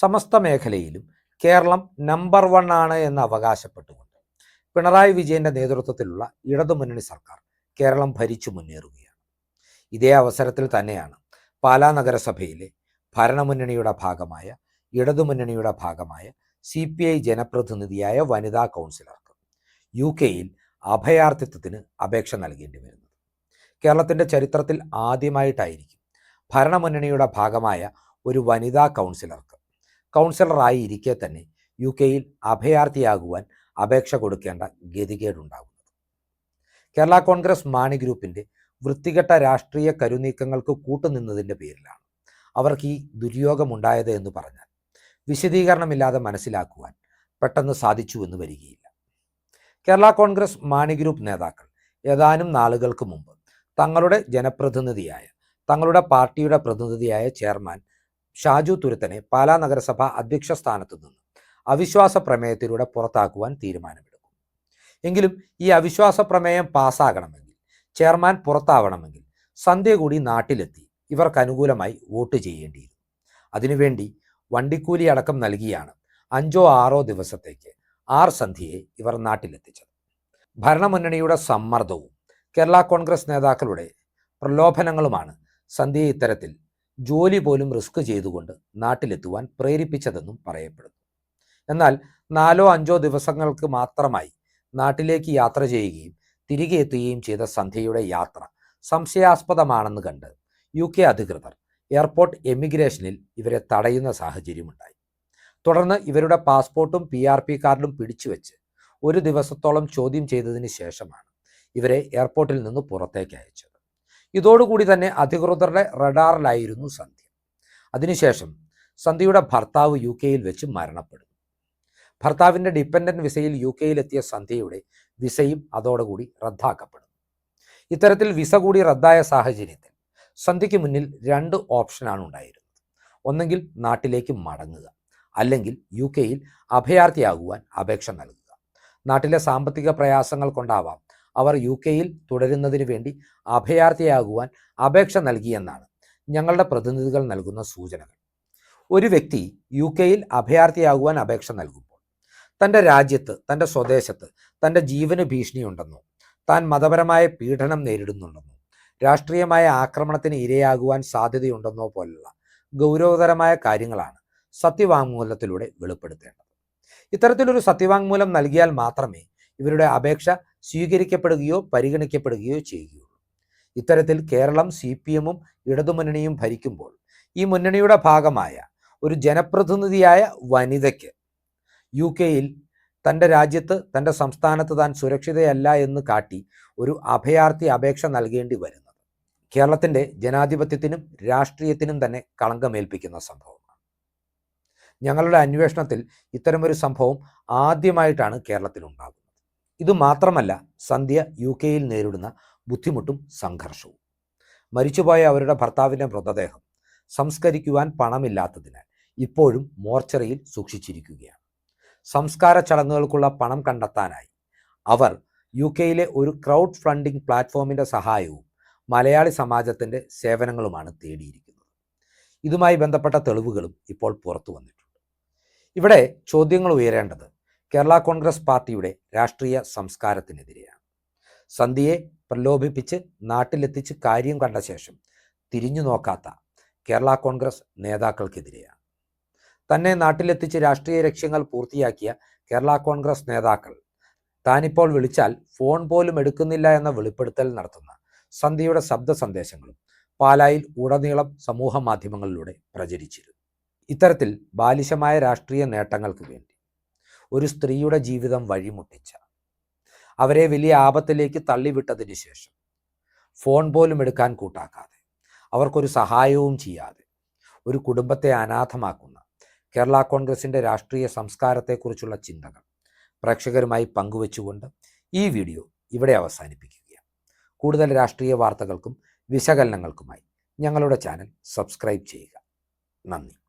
സമസ്ത മേഖലയിലും Keralam number one ആണ് എന്ന് അവകാശപ്പെട്ടുകൊണ്ട് പിണറായി വിജയന്റെ നേതൃത്വത്തിലുള്ള ഇടതുമുന്നണി സർക്കാർ കേരളം ഭരിച്ചു മുന്നേറുകയാണ്. ഇതേ അവസരത്തിൽ തന്നെയാണ് പാലാ നഗരസഭയിലെ ഭരണമുന്നണിയുടെ ഭാഗമായ ഇടതുമുന്നണിയുടെ ഭാഗമായ സി പി ഐ ജനപ്രതിനിധിയായ വനിതാ കൗൺസിലർക്ക് യു കെയിൽ അഭയാർത്ഥിത്വത്തിന് അപേക്ഷ നൽകേണ്ടി വരുന്നത്. കേരളത്തിന്റെ ചരിത്രത്തിൽ ആദ്യമായിട്ടായിരിക്കും ഭരണമുന്നണിയുടെ ഭാഗമായ ഒരു വനിതാ കൗൺസിലർക്ക് കൗൺസിലറായി ഇരിക്കെ തന്നെ യു കെയിൽ അഭയാർത്ഥിയാകുവാൻ അപേക്ഷ കൊടുക്കേണ്ട ഗതികേടുണ്ടാകുന്നത്. കേരള കോൺഗ്രസ് മാണി ഗ്രൂപ്പിന്റെ വൃത്തികെട്ട രാഷ്ട്രീയ കരുനീക്കങ്ങൾക്ക് കൂട്ടുനിന്നതിന്റെ പേരിലാണ് അവർക്ക് ഈ ദുര്യോഗമുണ്ടായത് എന്ന് പറഞ്ഞാൽ വിശദീകരണമില്ലാതെ മനസ്സിലാക്കുവാൻ പെട്ടെന്ന് സാധിച്ചു എന്ന് വരികയില്ല. കേരള കോൺഗ്രസ് മാണി ഗ്രൂപ്പ് നേതാക്കൾ ഏതാനും നാളുകൾക്ക് മുമ്പ് തങ്ങളുടെ ജനപ്രതിനിധിയായ തങ്ങളുടെ പാർട്ടിയുടെ പ്രതിനിധിയായ ചെയർമാൻ ഷാജു തുരുത്തനെ പാലാ നഗരസഭ അധ്യക്ഷ സ്ഥാനത്ത് നിന്ന് അവിശ്വാസ പ്രമേയത്തിലൂടെ പുറത്താക്കുവാൻ തീരുമാനമെടുക്കും. എങ്കിലും ഈ അവിശ്വാസ പ്രമേയം പാസ്സാകണമെങ്കിൽ ചെയർമാൻ പുറത്താവണമെങ്കിൽ സന്ധ്യ കൂടി നാട്ടിലെത്തി ഇവർക്ക് അനുകൂലമായി വോട്ട് ചെയ്യേണ്ടിയിരുന്നു അതിനുവേണ്ടി വണ്ടിക്കൂലി അടക്കം നൽകിയാണ് അഞ്ചോ ആറോ ദിവസത്തേക്ക് ആർ സന്ധ്യയെ ഇവർ നാട്ടിലെത്തിച്ചത്. ഭരണമുന്നണിയുടെ സമ്മർദ്ദവും കേരള കോൺഗ്രസ് നേതാക്കളുടെ പ്രലോഭനങ്ങളുമാണ് സന്ധ്യയെ ഇത്തരത്തിൽ ജോലി പോലും റിസ്ക് ചെയ്തുകൊണ്ട് നാട്ടിലെത്തുവാൻ പ്രേരിപ്പിച്ചതെന്നും പറയപ്പെടുന്നു. എന്നാൽ നാലോ അഞ്ചോ ദിവസങ്ങൾക്ക് മാത്രമായി നാട്ടിലേക്ക് യാത്ര ചെയ്യുകയും തിരികെ എത്തുകയും ചെയ്ത സന്ധ്യയുടെ യാത്ര സംശയാസ്പദമാണെന്ന് കണ്ട് യു കെ അധികൃതർ എയർപോർട്ട് എമിഗ്രേഷനിൽ ഇവരെ തടയുന്ന സാഹചര്യമുണ്ടായി. തുടർന്ന് ഇവരുടെ പാസ്പോർട്ടും പി ആർ പി കാർഡും പിടിച്ചുവെച്ച് ഒരു ദിവസത്തോളം ചോദ്യം ചെയ്തതിന് ശേഷമാണ് ഇവരെ എയർപോർട്ടിൽ നിന്ന് പുറത്തേക്ക് അയച്ചത്. ഇതോടുകൂടി തന്നെ അധികൃതരുടെ റഡാറിലായിരുന്നു സന്ധ്യ അതിനുശേഷം സന്ധ്യയുടെ ഭർത്താവ് യു കെയിൽ വെച്ച് മരണപ്പെടുന്നു. ഭർത്താവിന്റെ ഡിപ്പെൻഡന്റ് വിസയിൽ യു കെയിലെത്തിയ സന്ധ്യയുടെ വിസയും അതോടുകൂടി റദ്ദാക്കപ്പെടുന്നു. ഇത്തരത്തിൽ വിസ കൂടി റദ്ദായ സാഹചര്യത്തിൽ സന്ധ്യയ്ക്ക് മുന്നിൽ രണ്ട് ഓപ്ഷനാണ് ഉണ്ടായിരുന്നത്. ഒന്നെങ്കിൽ നാട്ടിലേക്ക് മടങ്ങുക അല്ലെങ്കിൽ യു കെയിൽ അഭയാർത്ഥിയാകുവാൻ അപേക്ഷ നൽകുക. നാട്ടിലെ സാമ്പത്തിക പ്രയാസങ്ങൾ കൊണ്ടാവാം അവർ യു കെയിൽ തുടരുന്നതിന് വേണ്ടി അഭയാർത്ഥിയാകുവാൻ അപേക്ഷ നൽകിയെന്നാണ് ഞങ്ങളുടെ പ്രതിനിധികൾ നൽകുന്ന സൂചനകൾ. ഒരു വ്യക്തി യു കെയിൽ അഭയാർത്ഥിയാകുവാൻ അപേക്ഷ നൽകുമ്പോൾ തന്റെ രാജ്യത്ത് തന്റെ സ്വദേശത്ത് തന്റെ ജീവന് ഭീഷണിയുണ്ടെന്നോ താൻ മതപരമായ പീഡനം നേരിടുന്നുണ്ടെന്നോ രാഷ്ട്രീയമായ ആക്രമണത്തിന് ഇരയാകുവാൻ സാധ്യതയുണ്ടെന്നോ പോലുള്ള ഗൗരവതരമായ കാര്യങ്ങളാണ് സത്യവാങ്മൂലത്തിലൂടെ വെളിപ്പെടുത്തേണ്ടത്. ഇത്തരത്തിലൊരു സത്യവാങ്മൂലം നൽകിയാൽ മാത്രമേ ഇവരുടെ അപേക്ഷ സ്വീകരിക്കപ്പെടുകയോ പരിഗണിക്കപ്പെടുകയോ ചെയ്യുകയുള്ളൂ ഇത്തരത്തിൽ കേരളം സി പി എമ്മും ഇടതുമുന്നണിയും ഭരിക്കുമ്പോൾ ഈ മുന്നണിയുടെ ഭാഗമായ ഒരു ജനപ്രതിനിധിയായ വനിതയ്ക്ക് യു കെയിൽ തന്റെ രാജ്യത്ത് തന്റെ സംസ്ഥാനത്ത് താൻ സുരക്ഷിതയല്ല എന്ന് കാട്ടി ഒരു അഭയാർത്ഥി അപേക്ഷ നൽകേണ്ടി വരുന്നത്. കേരളത്തിന്റെ ജനാധിപത്യത്തിനും രാഷ്ട്രീയത്തിനും തന്നെ കളങ്കമേൽപ്പിക്കുന്ന സംഭവമാണ്. ഞങ്ങളുടെ അന്വേഷണത്തിൽ ഇത്തരമൊരു സംഭവം ആദ്യമായിട്ടാണ് കേരളത്തിൽ ഉണ്ടാകുന്നത് ഇത് മാത്രമല്ല സന്ധ്യ യു കെയിൽ നേരിടുന്ന ബുദ്ധിമുട്ടും സംഘർഷവും. മരിച്ചുപോയ അവരുടെ ഭർത്താവിന്റെ മൃതദേഹം സംസ്കരിക്കുവാൻ പണമില്ലാത്തതിനാൽ ഇപ്പോഴും മോർച്ചറിയിൽ സൂക്ഷിച്ചിരിക്കുകയാണ്. സംസ്കാര ചടങ്ങുകൾക്കുള്ള പണം കണ്ടെത്താനായി അവർ യു കെയിലെ ഒരു ക്രൗഡ് ഫണ്ടിംഗ് പ്ലാറ്റ്ഫോമിന്റെ സഹായവും മലയാളി സമാജത്തിന്റെ സേവനങ്ങളുമാണ് തേടിയിരിക്കുന്നത്. ഇതുമായി ബന്ധപ്പെട്ട തെളിവുകളും ഇപ്പോൾ പുറത്തു വന്നിട്ടുണ്ട് ഇവിടെ ചോദ്യങ്ങൾ ഉയരേണ്ടത് കേരള കോൺഗ്രസ് പാർട്ടിയുടെ രാഷ്ട്രീയ സംസ്കാരത്തിനെതിരെയാണ്. സന്ധ്യയെ പ്രലോഭിപ്പിച്ച് നാട്ടിലെത്തിച്ച് കാര്യം കണ്ട ശേഷം തിരിഞ്ഞു നോക്കാത്ത കേരള കോൺഗ്രസ് നേതാക്കൾക്കെതിരെയാണ്. തന്നെ നാട്ടിലെത്തിച്ച് രാഷ്ട്രീയ ലക്ഷ്യങ്ങൾ പൂർത്തിയാക്കിയ കേരള കോൺഗ്രസ് നേതാക്കൾ താനിപ്പോൾ വിളിച്ചാൽ ഫോൺ പോലും എടുക്കുന്നില്ല എന്ന വെളിപ്പെടുത്തൽ നടത്തുന്ന സന്ധ്യയുടെ ശബ്ദ സന്ദേശങ്ങളും പാലായിൽ ഉടനീളം സമൂഹ മാധ്യമങ്ങളിലൂടെ പ്രചരിച്ചിരുന്നു. ഇത്തരത്തിൽ ബാലിശമായ രാഷ്ട്രീയ നേട്ടങ്ങൾക്ക് വേണ്ടി ഒരു സ്ത്രീയുടെ ജീവിതം വഴിമുട്ടിച്ച. അവരെ വലിയ ആപത്തിലേക്ക് തള്ളിവിട്ടതിന് ശേഷം ഫോൺ പോലും എടുക്കാൻ കൂട്ടാക്കാതെ അവർക്കൊരു സഹായവും ചെയ്യാതെ ഒരു കുടുംബത്തെ അനാഥമാക്കുന്ന കേരള കോൺഗ്രസിന്റെ രാഷ്ട്രീയ സംസ്കാരത്തെക്കുറിച്ചുള്ള ചിന്തകൾ പ്രേക്ഷകരുമായി പങ്കുവച്ചുകൊണ്ട് ഈ വീഡിയോ ഇവിടെ അവസാനിപ്പിക്കുകയാണ്. കൂടുതൽ രാഷ്ട്രീയ വാർത്തകൾക്കും വിശകലനങ്ങൾക്കുമായി ഞങ്ങളുടെ ചാനൽ സബ്സ്ക്രൈബ് ചെയ്യുക. നന്ദി.